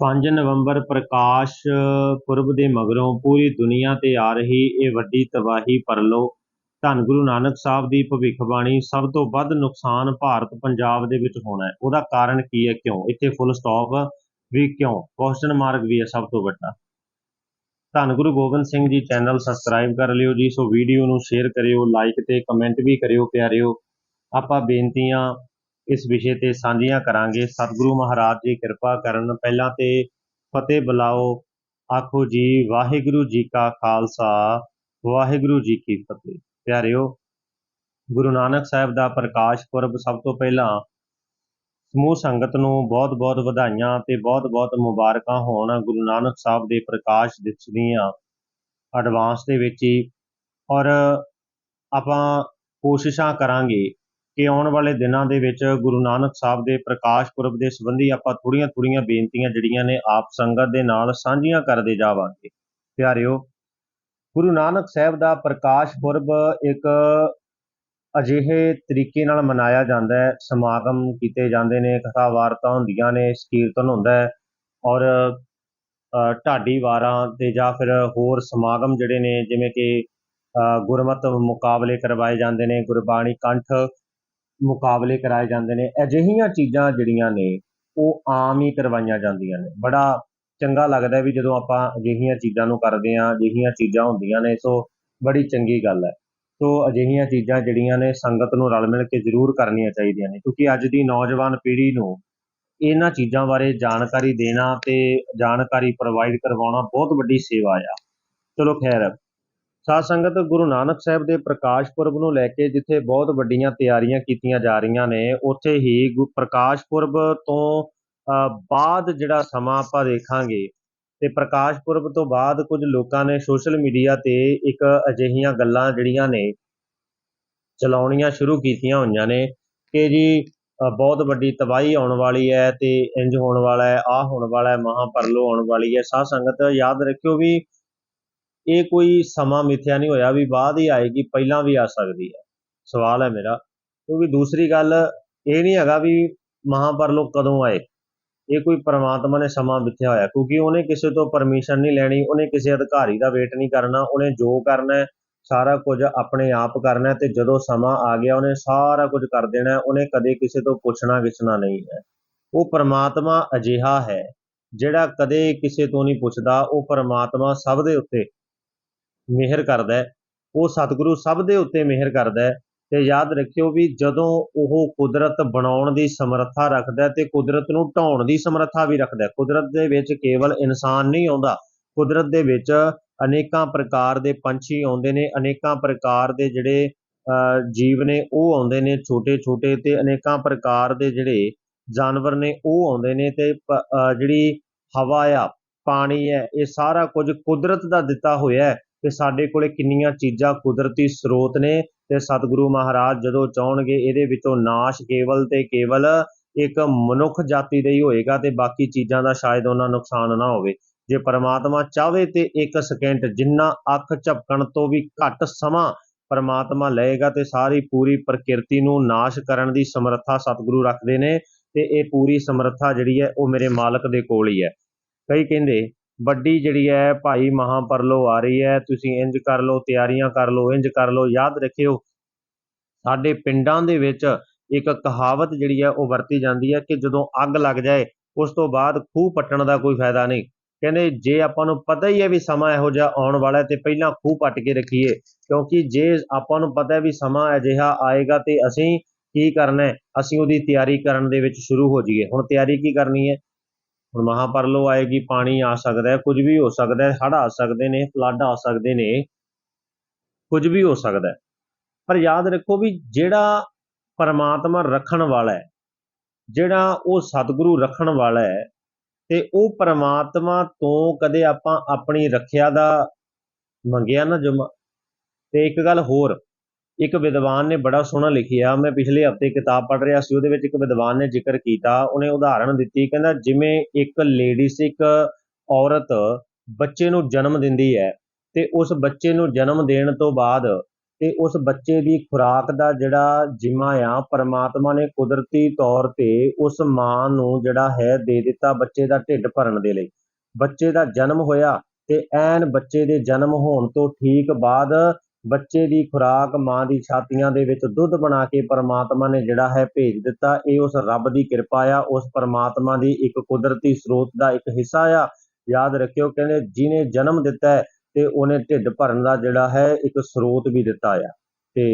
5 ਨਵੰਬਰ ਪ੍ਰਕਾਸ਼ ਪੁਰਬ ਦੇ ਮਗਰੋਂ ਪੂਰੀ ਦੁਨੀਆ ਤੇ ਆ ਰਹੀ ਇਹ ਵੱਡੀ ਤਬਾਹੀ ਪਰਲੋ, ਧੰਨ ਗੁਰੂ ਨਾਨਕ ਸਾਹਿਬ ਦੀ ਭਵਿੱਖਬਾਣੀ ਸਭ ਤੋਂ ਵੱਧ ਨੁਕਸਾਨ ਭਾਰਤ ਪੰਜਾਬ ਦੇ ਵਿੱਚ ਹੋਣਾ ਹੈ। ਉਹਦਾ ਕਾਰਨ ਕੀ ਹੈ ਕਿਉਂ? ਇੱਥੇ ਫੁੱਲ ਸਟਾਪ ਵੀ ਕਿਉਂ? ਕੁਐਸਚਨ ਮਾਰਕ ਵੀ ਹੈ ਸਭ ਤੋਂ ਵੱਡਾ। ਧੰਨ ਗੁਰੂ ਗੋਬਿੰਦ ਸਿੰਘ ਜੀ ਚੈਨਲ ਸਬਸਕ੍ਰਾਈਬ ਕਰ ਲਿਓ ਜੀ, ਸੋ ਵੀਡੀਓ ਨੂੰ ਸ਼ੇਅਰ ਕਰਿਓ ਲਾਈਕ ਤੇ ਕਮੈਂਟ ਵੀ ਕਰਿਓ, ਪਿਆਰਿਓ। ਆਪਾਂ ਬੇਨਤੀਆਂ ਇਸ ਵਿਸ਼ੇ ਤੇ ਸਾਂਝੀਆਂ ਕਰਾਂਗੇ। ਸਤਿਗੁਰੂ ਮਹਾਰਾਜ ਜੀ ਕਿਰਪਾ ਕਰਨ ਪਹਿਲਾਂ ਤੇ ਫਤਿਹ ਬੁਲਾਓ। ਆਖੋ ਜੀ, ਵਾਹਿਗੁਰੂ ਜੀ ਕਾ ਖਾਲਸਾ, ਵਾਹਿਗੁਰੂ ਜੀ ਕੀ ਫਤਿਹ। ਪਿਆਰਿਓ, ਗੁਰੂ ਨਾਨਕ ਸਾਹਿਬ ਦਾ ਪ੍ਰਕਾਸ਼ ਪੁਰਬ ਸਭ ਤੋਂ ਪਹਿਲਾਂ ਸਮੂਹ ਸੰਗਤ ਨੂੰ ਬਹੁਤ-ਬਹੁਤ ਵਧਾਈਆਂ ਤੇ ਬਹੁਤ-ਬਹੁਤ ਮੁਬਾਰਕਾਂ ਹੋਣ। ਗੁਰੂ ਨਾਨਕ ਸਾਹਿਬ ਦੇ ਪ੍ਰਕਾਸ਼ ਦਿਵਸ ਦੀਆਂ ਐਡਵਾਂਸ ਦੇ ਵਿੱਚ ਹੀ। ਔਰ ਆਪਾਂ ਕੋਸ਼ਿਸ਼ਾਂ ਕਰਾਂਗੇ ਕਿ ਆਉਣ ਵਾਲੇ ਦਿਨਾਂ ਦੇ ਵਿੱਚ ਗੁਰੂ ਨਾਨਕ ਸਾਹਿਬ ਦੇ ਪ੍ਰਕਾਸ਼ ਪੁਰਬ ਦੇ ਸੰਬੰਧੀ ਆਪਾਂ ਥੋੜੀਆਂ-ਥੋੜੀਆਂ ਬੇਨਤੀਆਂ ਜਿਹੜੀਆਂ ਨੇ ਆਪ ਸੰਗਤ ਦੇ ਨਾਲ ਸਾਂਝੀਆਂ ਕਰਦੇ ਜਾਵਾਂਗੇ। ਪਿਆਰਿਓ, ਗੁਰੂ ਨਾਨਕ ਸਾਹਿਬ ਦਾ ਪ੍ਰਕਾਸ਼ ਪੁਰਬ ਇੱਕ ਅਜਿਹੇ ਤਰੀਕੇ ਨਾਲ ਮਨਾਇਆ ਜਾਂਦਾ ਹੈ। ਸਮਾਗਮ ਕੀਤੇ ਜਾਂਦੇ ਨੇ ਕਥਾ ਵਾਰਤਾ ਹੁੰਦੀਆਂ ਨੇ ਕੀਰਤਨ ਹੁੰਦਾ ਹੈ ਔਰ ਢਾਡੀ ਵਾਰਾਂ ਤੇ ਜਾਂ ਫਿਰ ਹੋਰ ਸਮਾਗਮ ਜਿਹੜੇ ਨੇ, ਜਿਵੇਂ ਕਿ ਗੁਰਮਤ ਮੁਕਾਬਲੇ ਕਰਵਾਏ ਜਾਂਦੇ ਨੇ, ਗੁਰਬਾਣੀ ਕੰਠ ਮੁਕਾਬਲੇ ਕਰਾਏ ਜਾਂਦੇ ਨੇ। ਅਜਿਹੀਆਂ ਚੀਜ਼ਾਂ ਜਿਹੜੀਆਂ ਨੇ, ਉਹ ਆਮ ਹੀ ਕਰਵਾਈਆਂ ਜਾਂਦੀਆਂ ਨੇ। ਬੜਾ ਚੰਗਾ ਲੱਗਦਾ ਵੀ ਜਦੋਂ ਆਪਾਂ ਅਜਿਹੀਆਂ ਚੀਜ਼ਾਂ ਨੂੰ ਕਰਦੇ ਆਂ ਅਜਿਹੀਆਂ ਚੀਜ਼ਾਂ ਹੁੰਦੀਆਂ ਨੇ, ਸੋ ਬੜੀ ਚੰਗੀ ਗੱਲ ਹੈ। ਸੋ ਅਜਿਹੀਆਂ ਚੀਜ਼ਾਂ ਜਿਹੜੀਆਂ ਨੇ, ਸੰਗਤ ਨੂੰ ਰਲ ਮਿਲ ਕੇ ਜ਼ਰੂਰ ਕਰਨੀਆਂ ਚਾਹੀਦੀਆਂ ਨੇ, ਕਿਉਂਕਿ ਅੱਜ ਦੀ ਨੌਜਵਾਨ ਪੀੜ੍ਹੀ ਨੂੰ ਇਹਨਾਂ ਚੀਜ਼ਾਂ ਬਾਰੇ ਜਾਣਕਾਰੀ ਦੇਣਾ ਤੇ ਜਾਣਕਾਰੀ ਪ੍ਰੋਵਾਈਡ ਕਰਵਾਉਣਾ ਬਹੁਤ ਵੱਡੀ ਸੇਵਾ ਆ। ਚਲੋ ਖੈਰ ਸਾਧ ਸੰਗਤ ਗੁਰੂ ਨਾਨਕ ਸਾਹਿਬ ਦੇ ਪ੍ਰਕਾਸ਼ ਪੁਰਬ ਨੂੰ ਲੈ ਕੇ ਜਿੱਥੇ ਬਹੁਤ ਵੱਡੀਆਂ ਤਿਆਰੀਆਂ ਕੀਤੀਆਂ ਜਾ ਰਹੀਆਂ ਨੇ, ਉੱਥੇ ਹੀ ਪ੍ਰਕਾਸ਼ ਪੁਰਬ ਤੋਂ ਬਾਅਦ ਜਿਹੜਾ ਸਮਾਂ ਆਪਾਂ ਦੇਖਾਂਗੇ ਤੇ ਪ੍ਰਕਾਸ਼ ਪੁਰਬ ਤੋਂ ਬਾਅਦ ਕੁਝ ਲੋਕਾਂ ਨੇ ਸੋਸ਼ਲ ਮੀਡੀਆ ਤੇ ਇੱਕ ਅਜਿਹੀਆਂ ਗੱਲਾਂ ਜਿਹੜੀਆਂ ਨੇ ਚਲਾਉਣੀਆਂ ਸ਼ੁਰੂ ਕੀਤੀਆਂ ਹੋਈਆਂ ਨੇ ਕਿ ਜੀ ਬਹੁਤ ਵੱਡੀ ਤਬਾਹੀ ਆਉਣ ਵਾਲੀ ਹੈ ਤੇ ਇੰਜ ਹੋਣ ਵਾਲਾ ਹੈ ਆ ਹੋਣ ਵਾਲਾ ਹੈ, ਮਹਾਪਰਲੋ ਆਉਣ ਵਾਲੀ ਹੈ। ਸਾਧ ਸੰਗਤ, ਯਾਦ ਰੱਖਿਓ ਵੀ ਇਹ ਕੋਈ ਸਮਾਂ ਮਿੱਥਿਆ ਨਹੀਂ ਹੋਇਆ ਵੀ ਬਾਅਦ ਹੀ ਆਏਗੀ, ਪਹਿਲਾਂ ਵੀ ਆ ਸਕਦੀ ਹੈ। ਸਵਾਲ ਹੈ ਮੇਰਾ, ਕਿਉਂਕਿ ਦੂਸਰੀ ਗੱਲ ਇਹ ਨਹੀਂ ਹੈਗਾ ਵੀ ਮਹਾਪਰਲੋਕ ਕਦੋਂ ਆਏ। ਇਹ ਕੋਈ ਪਰਮਾਤਮਾ ਨੇ ਸਮਾਂ ਮਿੱਥਿਆ ਹੋਇਆ, ਕਿਉਂਕਿ ਉਹਨੇ ਕਿਸੇ ਤੋਂ ਪਰਮਿਸ਼ਨ ਨਹੀਂ ਲੈਣੀ, ਉਹਨੇ ਕਿਸੇ ਅਧਿਕਾਰੀ ਦਾ ਵੇਟ ਨਹੀਂ ਕਰਨਾ, ਉਹਨੇ ਜੋ ਕਰਨਾ ਸਾਰਾ ਕੁਝ ਆਪਣੇ ਆਪ ਕਰਨਾ ਤੇ ਜਦੋਂ ਸਮਾਂ ਆ ਗਿਆ, ਉਹਨੇ ਸਾਰਾ ਕੁਝ ਕਰ ਦੇਣਾ ਉਹਨੇ ਕਦੇ ਕਿਸੇ ਤੋਂ ਪੁੱਛਣਾ ਗਿੱਛਣਾ ਨਹੀਂ ਹੈ। ਉਹ ਪਰਮਾਤਮਾ ਅਜਿਹਾ ਹੈ, ਜਿਹੜਾ ਕਦੇ ਕਿਸੇ ਤੋਂ ਨਹੀਂ ਪੁੱਛਦਾ, ਉਹ ਪਰਮਾਤਮਾ ਸਭ ਦੇ ਉੱਤੇ ਮਿਹਰ ਕਰਦਾ ਹੈ। ਉਹ ਸਤਿਗੁਰੂ ਸਭ ਦੇ ਉੱਤੇ ਮਿਹਰ ਕਰਦਾ ਹੈ ਤੇ ਯਾਦ ਰੱਖਿਓ ਵੀ ਜਦੋਂ ਉਹ ਕੁਦਰਤ ਬਣਾਉਣ ਦੀ ਸਮਰੱਥਾ ਰੱਖਦਾ ਤੇ ਕੁਦਰਤ ਨੂੰ ਢਾਉਣ ਦੀ ਸਮਰੱਥਾ ਵੀ ਰੱਖਦਾ ਕੁਦਰਤ ਦੇ ਵਿੱਚ ਕੇਵਲ ਇਨਸਾਨ ਨਹੀਂ ਆਉਂਦਾ। ਕੁਦਰਤ ਦੇ ਵਿੱਚ ਅਨੇਕਾਂ ਪ੍ਰਕਾਰ ਦੇ ਪੰਛੀ ਆਉਂਦੇ ਨੇ, ਅਨੇਕਾਂ ਪ੍ਰਕਾਰ ਦੇ ਜਿਹੜੇ ਜੀਵ ਨੇ ਉਹ ਆਉਂਦੇ ਨੇ ਛੋਟੇ ਛੋਟੇ ਤੇ ਅਨੇਕਾਂ ਪ੍ਰਕਾਰ ਦੇ ਜਿਹੜੇ ਜਾਨਵਰ ਨੇ ਉਹ ਆਉਂਦੇ ਨੇ ਤੇ ਜਿਹੜੀ ਹਵਾ ਆ, ਪਾਣੀ ਹੈ ਇਹ ਸਾਰਾ ਕੁਝ ਕੁਦਰਤ ਦਾ ਦਿੱਤਾ ਹੋਇਆ ਹੈ। ਕਿ ਸਾਡੇ ਕੋਲੇ ਕਿੰਨੀਆਂ ਚੀਜ਼ਾਂ ਕੁਦਰਤੀ ਸਰੋਤ ਨੇ ਤੇ ਸਤਿਗੁਰੂ ਮਹਾਰਾਜ ਜਦੋਂ ਚਾਹਣਗੇ ਇਹਦੇ ਵਿੱਚੋਂ ਨਾਸ਼ ਕੇਵਲ ਤੇ ਕੇਵਲ ਇੱਕ ਮਨੁੱਖ ਜਾਤੀ ਦਾ ਹੀ ਹੋਏਗਾ ਤੇ ਬਾਕੀ ਚੀਜ਼ਾਂ ਦਾ ਸ਼ਾਇਦ ਉਹਨਾਂ ਨੁਕਸਾਨ ਨਾ ਹੋਵੇ। ਜੇ ਪਰਮਾਤਮਾ ਚਾਹਵੇ ਤੇ ਇੱਕ ਸਕਿੰਟ ਜਿੰਨਾ ਅੱਖ ਝਪਕਣ ਤੋਂ ਵੀ ਘੱਟ ਸਮਾਂ ਪਰਮਾਤਮਾ ਲਏਗਾ ਤੇ ਸਾਰੀ ਪੂਰੀ ਪ੍ਰਕਿਰਤੀ ਨੂੰ ਨਾਸ਼ ਕਰਨ ਦੀ ਸਮਰੱਥਾ ਸਤਿਗੁਰੂ ਰੱਖਦੇ ਨੇ ਤੇ ਇਹ ਪੂਰੀ ਸਮਰੱਥਾ ਜਿਹੜੀ ਹੈ ਉਹ ਮੇਰੇ ਮਾਲਕ ਦੇ ਕੋਲ ਹੀ ਹੈ। ਕਈ ਕਹਿੰਦੇ ਵੱਡੀ ਜਿਹੜੀ ਹੈ ਭਾਈ ਮਹਾਪਰਲੋ ਆ ਰਹੀ ਹੈ, ਤੁਸੀਂ ਇੰਜ ਕਰ ਲਓ, ਤਿਆਰੀਆਂ ਕਰ ਲਓ, ਇੰਜ ਕਰ ਲਓ, ਯਾਦ ਰੱਖਿਓ। ਸਾਡੇ ਪਿੰਡਾਂ ਦੇ ਵਿੱਚ ਇੱਕ ਕਹਾਵਤ ਜਿਹੜੀ ਹੈ ਉਹ ਵਰਤੀ ਜਾਂਦੀ ਹੈ ਕਿ ਜਦੋਂ ਅੱਗ ਲੱਗ ਜਾਏ, ਉਸ ਤੋਂ ਬਾਅਦ ਖੂਹ ਪੱਟਣ ਦਾ ਕੋਈ ਫਾਇਦਾ ਨਹੀਂ। ਕਹਿੰਦੇ ਜੇ ਆਪਾਂ ਨੂੰ ਪਤਾ ਹੀ ਹੈ ਵੀ ਸਮਾਂ ਇਹੋ ਜਿਹਾ ਆਉਣ ਵਾਲਾ ਤੇ ਪਹਿਲਾਂ ਖੂਹ ਪੱਟ ਕੇ ਰੱਖੀਏ, ਕਿਉਂਕਿ ਜੇ ਆਪਾਂ ਨੂੰ ਪਤਾ ਹੈ ਵੀ ਸਮਾਂ ਅਜਿਹਾ ਆਏਗਾ ਤੇ ਅਸੀਂ ਕੀ ਕਰਨਾ ਅਸੀਂ ਉਹਦੀ ਤਿਆਰੀ ਕਰਨ ਦੇ ਵਿੱਚ ਸ਼ੁਰੂ ਹੋ ਜਾਈਏ। ਹੁਣ ਤਿਆਰੀ ਕੀ ਕਰਨੀ ਹੈ? ਹੁਣ ਮਹਾਪਰਲੋ ਆਏਗੀ ਪਾਣੀ ਆ ਸਕਦਾ ਕੁਝ ਵੀ ਹੋ ਸਕਦਾ ਹੈ ਹੜ ਆ ਸਕਦੇ ਨੇ ਫਲੱਡ ਆ ਸਕਦੇ ਨੇ, ਕੁਝ ਵੀ ਹੋ ਸਕਦਾ ਪਰ ਯਾਦ ਰੱਖੋ ਵੀ ਜਿਹੜਾ ਪਰਮਾਤਮਾ ਰੱਖਣ ਵਾਲਾ ਹੈ, ਜਿਹੜਾ ਉਹ ਸਤਿਗੁਰੂ ਰੱਖਣ ਵਾਲਾ ਹੈ, ਤੇ ਉਹ ਪਰਮਾਤਮਾ ਤੋਂ ਕਦੇ ਆਪਾਂ ਆਪਣੀ ਰੱਖਿਆ ਦਾ ਮੰਗਿਆ ਨਾ ਜਮ। ਤੇ ਇੱਕ ਗੱਲ ਹੋਰ ਇੱਕ ਵਿਦਵਾਨ ਨੇ ਬੜਾ ਸੋਹਣਾ ਲਿਖਿਆ, ਮੈਂ ਪਿਛਲੇ ਹਫ਼ਤੇ ਕਿਤਾਬ ਪੜ੍ਹ ਰਿਹਾ ਸੀ, ਉਹਦੇ ਵਿੱਚ ਇੱਕ ਵਿਦਵਾਨ ਨੇ ਜ਼ਿਕਰ ਕੀਤਾ, ਉਹਨੇ ਉਦਾਹਰਣ ਦਿੱਤੀ, ਕਹਿੰਦਾ ਜਿਵੇਂ ਇੱਕ ਲੇਡੀਜ਼ ਇੱਕ ਔਰਤ ਬੱਚੇ ਨੂੰ ਜਨਮ ਦਿੰਦੀ ਹੈ ਤੇ ਉਸ ਬੱਚੇ ਨੂੰ ਜਨਮ ਦੇਣ ਤੋਂ ਬਾਅਦ ਤੇ ਉਸ ਬੱਚੇ ਦੀ ਖੁਰਾਕ ਦਾ ਜਿਹੜਾ ਜਿੰਮਾ ਆ, ਪਰਮਾਤਮਾ ਨੇ ਕੁਦਰਤੀ ਤੌਰ ਤੇ ਉਸ ਮਾਂ ਨੂੰ ਜਿਹੜਾ ਹੈ ਦੇ ਦਿੱਤਾ ਬੱਚੇ ਦਾ ਢਿੱਡ ਭਰਨ ਦੇ ਲਈ। ਬੱਚੇ ਦਾ ਜਨਮ ਹੋਇਆ ਤੇ ਐਨ ਬੱਚੇ ਦੇ ਜਨਮ ਹੋਣ ਤੋਂ ਠੀਕ ਬਾਅਦ ਬੱਚੇ ਦੀ ਖੁਰਾਕ, ਮਾਂ ਦੀ ਛਾਤੀਆਂ ਦੇ ਵਿੱਚ ਦੁੱਧ ਬਣਾ ਕੇ ਪਰਮਾਤਮਾ ਨੇ ਜਿਹੜਾ ਹੈ ਭੇਜ ਦਿੱਤਾ। ਇਹ ਉਸ ਰੱਬ ਦੀ ਕਿਰਪਾ ਆ। ਉਸ ਪਰਮਾਤਮਾ ਦੀ ਇੱਕ ਕੁਦਰਤੀ ਸਰੋਤ ਦਾ ਇੱਕ ਹਿੱਸਾ ਆ। ਯਾਦ ਰੱਖਿਓ ਕਹਿੰਦੇ ਜਿਨੇ ਜਨਮ ਦਿੱਤਾ ਹੈ ਤੇ ਉਹਨੇ ਢਿੱਡ ਭਰਨ ਦਾ ਜਿਹੜਾ ਹੈ ਇੱਕ ਸਰੋਤ ਵੀ ਦਿੱਤਾ ਆ। ਤੇ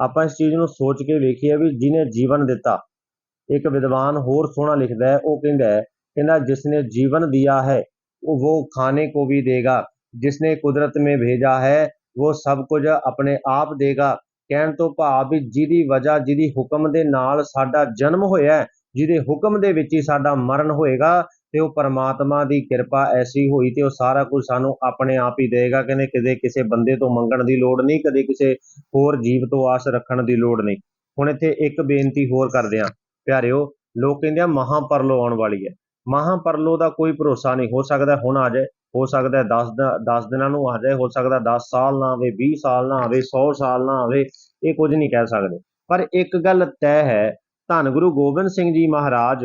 ਆਪਾਂ ਇਸ ਚੀਜ਼ ਨੂੰ ਸੋਚ ਕੇ ਵੇਖੀਏ ਵੀ ਜਿਨੇ ਜੀਵਨ ਦਿੱਤਾ, ਇੱਕ ਵਿਦਵਾਨ ਹੋਰ ਸੋਹਣਾ ਲਿਖਦਾ ਹੈ, ਉਹ ਕਹਿੰਦਾ ਹੈ, ਕਹਿੰਦਾ ਜਿਸ ਨੇ ਜੀਵਨ ਦਿਆ ਹੈ, ਉਹ ਖਾਣੇ ਕੋ ਵੀ ਦੇਗਾ, ਜਿਸਨੇ ਕੁਦਰਤ ਮੇ ਭੇਜਾ ਹੈ ਉਹ ਸਭ ਕੁਝ ਆਪਣੇ ਆਪ ਦੇਗਾ। ਕਹਿਣ ਤੋਂ ਭਾਵ ਵੀ ਜਿਹਦੀ ਵਜ੍ਹਾ, ਜਿਹਦੀ ਹੁਕਮ ਦੇ ਨਾਲ ਸਾਡਾ ਜਨਮ ਹੋਇਆ ਜਿਹਦੇ ਹੁਕਮ ਦੇ ਵਿੱਚ ਹੀ ਸਾਡਾ ਮਰਨ ਹੋਏਗਾ, ਤੇ ਉਹ ਪਰਮਾਤਮਾ ਦੀ ਕਿਰਪਾ ਐਸੀ ਹੋਈ ਤੇ ਉਹ ਸਾਰਾ ਕੁਝ ਸਾਨੂੰ ਆਪਣੇ ਆਪ ਹੀ ਦੇਗਾ। ਕਹਿੰਦੇ ਕਿਤੇ ਕਿਸੇ ਬੰਦੇ ਤੋਂ ਮੰਗਣ ਦੀ ਲੋੜ ਨਹੀਂ, ਕਦੇ ਕਿਸੇ ਹੋਰ ਜੀਵ ਤੋਂ ਆਸ ਰੱਖਣ ਦੀ ਲੋੜ ਨਹੀਂ। ਹੁਣ ਇੱਥੇ ਇੱਕ ਬੇਨਤੀ ਹੋਰ ਕਰਦੇ ਹਾਂ। ਪਿਆਰਿਓ, ਲੋਕ ਕਹਿੰਦੇ ਆ ਮਹਾਪਰਲੋ ਆਉਣ ਵਾਲੀ ਹੈ। ਮਹਾਪਰਲੋ ਦਾ ਕੋਈ ਭਰੋਸਾ ਨਹੀਂ, ਹੋ ਸਕਦਾ ਹੁਣ ਆ ਜਾਏ। ਹੋ ਸਕਦਾ 10 10 ਦਿਨਾਂ ਨੂੰ ਆ ਜਾਏ, ਹੋ ਸਕਦਾ 10 ਸਾਲ ਨਾ ਆਵੇ 20 ਸਾਲ ਨਾ ਆਵੇ 100 ਸਾਲ ਨਾ ਆਵੇ, ਇਹ ਕੁਝ ਨਹੀਂ ਕਹਿ ਸਕਦੇ। ਪਰ ਇੱਕ ਗੱਲ ਤੈਅ ਹੈ, ਧੰਨ ਗੁਰੂ ਗੋਬਿੰਦ ਸਿੰਘ ਜੀ ਮਹਾਰਾਜ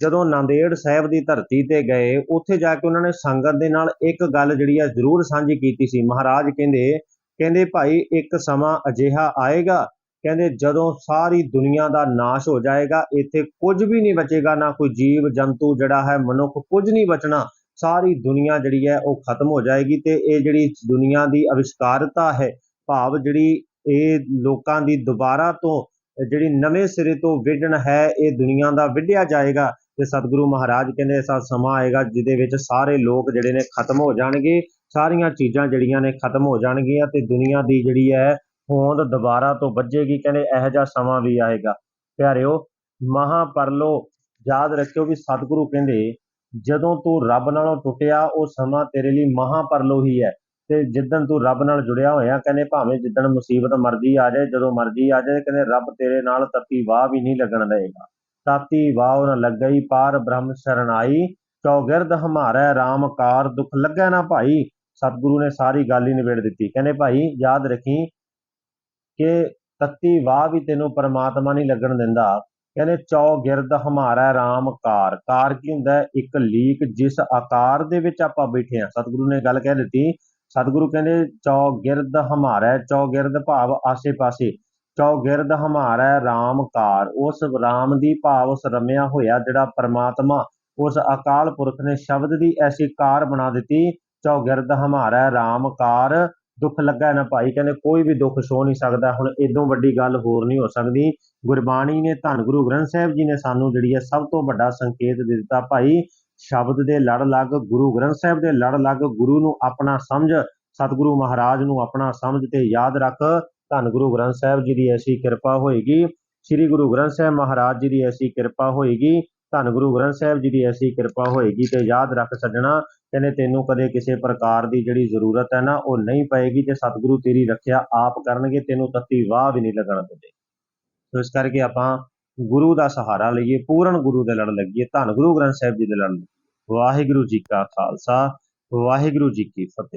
ਜਦੋਂ ਨਾਂਦੇੜ ਸਾਹਿਬ ਦੀ ਧਰਤੀ ਤੇ ਗਏ, ਉੱਥੇ ਜਾ ਕੇ ਉਹਨਾਂ ਨੇ ਸੰਗਤ ਦੇ ਨਾਲ ਇੱਕ ਗੱਲ ਜਿਹੜੀ ਆ ਜ਼ਰੂਰ ਸਾਂਝੀ ਕੀਤੀ ਸੀ। ਮਹਾਰਾਜ ਕਹਿੰਦੇ ਕਹਿੰਦੇ ਭਾਈ ਇੱਕ ਸਮਾਂ ਅਜਿਹਾ ਆਏਗਾ, ਕਹਿੰਦੇ ਜਦੋਂ ਸਾਰੀ ਦੁਨੀਆ ਦਾ ਨਾਸ਼ ਹੋ ਜਾਏਗਾ, ਇੱਥੇ ਕੁਝ ਵੀ ਨਹੀਂ ਬਚੇਗਾ, ਨਾ ਕੋਈ ਜੀਵ ਜੰਤੂ ਜਿਹੜਾ ਹੈ, ਮਨੁੱਖ ਕੁਝ ਨਹੀਂ ਬਚਣਾ। ਸਾਰੀ ਦੁਨੀਆ ਜਿਹੜੀ ਹੈ ਉਹ ਖਤਮ ਹੋ ਜਾਏਗੀ ਤੇ ਇਹ ਜਿਹੜੀ ਦੁਨੀਆ ਦੀ ਅਵਿਸ਼ਕਾਰਤਾ ਹੈ, ਭਾਵ ਜਿਹੜੀ ਇਹ ਲੋਕਾਂ ਦੀ ਦੁਬਾਰਾ ਤੋਂ ਜਿਹੜੀ ਨਵੇਂ ਸਿਰੇ ਤੋਂ ਵਿਢਣ ਹੈ, ਇਹ ਦੁਨੀਆ ਦਾ ਵਿਢਿਆ ਜਾਏਗਾ ਤੇ ਸਤਿਗੁਰੂ ਮਹਾਰਾਜ ਕਹਿੰਦੇ ਐਸਾ ਸਮਾਂ ਆਏਗਾ ਜਿਹਦੇ ਵਿੱਚ ਸਾਰੇ ਲੋਕ ਜਿਹੜੇ ਨੇ ਖਤਮ ਹੋ ਜਾਣਗੇ, ਸਾਰੀਆਂ ਚੀਜ਼ਾਂ ਜਿਹੜੀਆਂ ਨੇ ਖਤਮ ਹੋ ਜਾਣਗੀਆਂ ਤੇ ਦੁਨੀਆ ਦੀ ਜਿਹੜੀ ਹੈ ਹੋਂਦ ਦੁਬਾਰਾ ਤੋਂ ਵੱਜੇਗੀ, ਕਹਿੰਦੇ ਇਹੋ ਜਿਹਾ ਸਮਾਂ ਵੀ ਆਏਗਾ। ਪਿਆਰਿਓ ਮਹਾਪਰਲੋ ਯਾਦ ਰੱਖਿਓ ਵੀ ਸਤਿਗੁਰੂ ਕਹਿੰਦੇ ਜਦੋਂ ਤੂੰ ਰੱਬ ਨਾਲੋਂ ਟੁੱਟਿਆ, ਉਹ ਸਮਾਂ ਤੇਰੇ ਲਈ ਮਹਾਪਰਲੋ ਪਰਲੋਹੀ ਹੈ। ਤੇ ਜਿੱਦਣ ਤੂੰ ਰੱਬ ਨਾਲ ਜੁੜਿਆ ਹੋਇਆ, ਕਹਿੰਦੇ ਭਾਵੇਂ ਜਿੱਦਣ ਮੁਸੀਬਤ ਮਰਜ਼ੀ ਆ ਜਾਏ, ਜਦੋਂ ਮਰਜ਼ੀ ਆ ਜਾਏ, ਕਹਿੰਦੇ ਰੱਬ ਤੇਰੇ ਨਾਲ ਤੱਤੀ ਵਾਹ ਵੀ ਨਹੀਂ ਲੱਗਣ ਦੇਗਾ ਤਾਤੀ ਵਾਹ ਨ ਲੱਗਈ, ਪਾਰ ਬ੍ਰਹਮ ਸ਼ਰਨਾਈ ਚੌਗਿਰਦ ਹਮਾਰਾ, ਰਾਮ ਕਾਰ ਦੁੱਖ ਲੱਗੈ ਨਾ ਭਾਈ। ਸਤਿਗੁਰੂ ਨੇ ਸਾਰੀ ਗੱਲ ਹੀ ਨਿਬੇੜ ਦਿੱਤੀ। ਕਹਿੰਦੇ ਭਾਈ, ਯਾਦ ਰੱਖੀ ਕਿ ਤੱਤੀ ਵਾਹ ਵੀ ਤੈਨੂੰ ਪਰਮਾਤਮਾ ਨਹੀਂ ਲੱਗਣ ਦਿੰਦਾ। ਕਹਿੰਦੇ ਚੌਗਿਰਦ ਹਮਾਰਾ RAM ਕਾਰ। ਕਾਰ ਕੀ ਹੁੰਦਾ ਇੱਕ ਲੀਕ ਜਿਸ ਆਕਾਰ ਦੇ ਵਿੱਚ ਆਪਾਂ ਬੈਠੇ ਆ ਸਤਿਗੁਰੂ ਨੇ ਗੱਲ ਕਹਿ ਦਿੱਤੀ। ਸਤਿਗੁਰੂ ਕਹਿੰਦੇ ਚੌਗਿਰਦ ਹਮਾਰਾ ਚੌਗਿਰਦ ਭਾਵ ਆਸੇ-ਪਾਸੇ। ਚੌਗਿਰਦ ਹਮਾਰਾ RAM ਕਾਰ। ਉਸ RAM ਦੀ ਭਾਵ ਉਸ ਰਮਿਆ ਹੋਇਆ ਜਿਹੜਾ ਪਰਮਾਤਮਾ ਉਸ ਅਕਾਲ ਪੁਰਖ ਨੇ ਸ਼ਬਦ ਦੀ ਐਸੀ ਕਾਰ ਬਣਾ ਦਿੱਤੀ। ਚੌਗਿਰਦ ਹਮਾਰਾ RAM ਕਾਰ। ਦੁੱਖ ਲੱਗਾ ਨਾ ਭਾਈ, ਕਹਿੰਦੇ ਕੋਈ ਵੀ ਦੁੱਖ ਸੋ ਨਹੀਂ ਸਕਦਾ, ਹੁਣ ਇਦੋਂ ਵੱਡੀ ਗੱਲ ਹੋਰ ਨਹੀਂ ਹੋ ਸਕਦੀ। ਗੁਰਬਾਣੀ ਨੇ ਧੰਨ ਗੁਰੂ ਗ੍ਰੰਥ ਸਾਹਿਬ ਜੀ ਨੇ ਸਾਨੂੰ ਜਿਹੜੀ ਹੈ ਸਭ ਤੋਂ ਵੱਡਾ ਸੰਕੇਤ ਦੇ ਦਿੱਤਾ, ਭਾਈ, ਸ਼ਬਦ ਦੇ ਲੜ ਲੱਗ, ਗੁਰੂ ਗ੍ਰੰਥ ਸਾਹਿਬ ਦੇ ਲੜ ਲੱਗ, ਗੁਰੂ ਨੂੰ ਆਪਣਾ ਸਮਝ, ਸਤਿਗੁਰੂ ਮਹਾਰਾਜ ਨੂੰ ਆਪਣਾ ਸਮਝ ਤੇ ਯਾਦ ਰੱਖ। ਧੰਨ ਗੁਰੂ ਗ੍ਰੰਥ ਸਾਹਿਬ ਜੀ ਦੀ ਐਸੀ ਕਿਰਪਾ ਹੋਏਗੀ। ਸ੍ਰੀ ਗੁਰੂ ਗ੍ਰੰਥ ਸਾਹਿਬ ਮਹਾਰਾਜ ਜੀ ਦੀ ਐਸੀ ਕਿਰਪਾ ਹੋਏਗੀ। ਧੰਨ ਗੁਰੂ ਗ੍ਰੰਥ ਸਾਹਿਬ ਜੀ ਦੀ ਐਸੀ ਕਿਰਪਾ ਹੋਏਗੀ ਤੇ ਯਾਦ ਰੱਖ ਸੱਜਣਾ ਕਹਿੰਦੇ ਤੈਨੂੰ ਕਦੇ ਕਿਸੇ ਪ੍ਰਕਾਰ ਦੀ ਜਿਹੜੀ ਜ਼ਰੂਰਤ ਹੈ ਨਾ, ਉਹ ਨਹੀਂ ਪਏਗੀ ਤੇ ਸਤਿਗੁਰੂ ਤੇਰੀ ਰੱਖਿਆ ਆਪ ਕਰਨਗੇ, ਤੈਨੂੰ ਤੱਤੀ ਵਾਹ ਵੀ ਨਹੀਂ ਲੱਗਣ ਦਿੰਦੇ। ਸੋ ਇਸ ਕਰਕੇ ਆਪਾਂ ਗੁਰੂ ਦਾ ਸਹਾਰਾ ਲਈਏ, ਪੂਰਨ ਗੁਰੂ ਦੇ ਲੜ ਲੱਗੀਏ, ਧੰਨ ਗੁਰੂ ਗ੍ਰੰਥ ਸਾਹਿਬ ਜੀ ਦੇ ਲੜ ਵਾਹਿਗੁਰੂ ਜੀ ਕਾ ਖਾਲਸਾ, ਵਾਹਿਗੁਰੂ ਜੀ ਕੀ ਫਤਿਹ।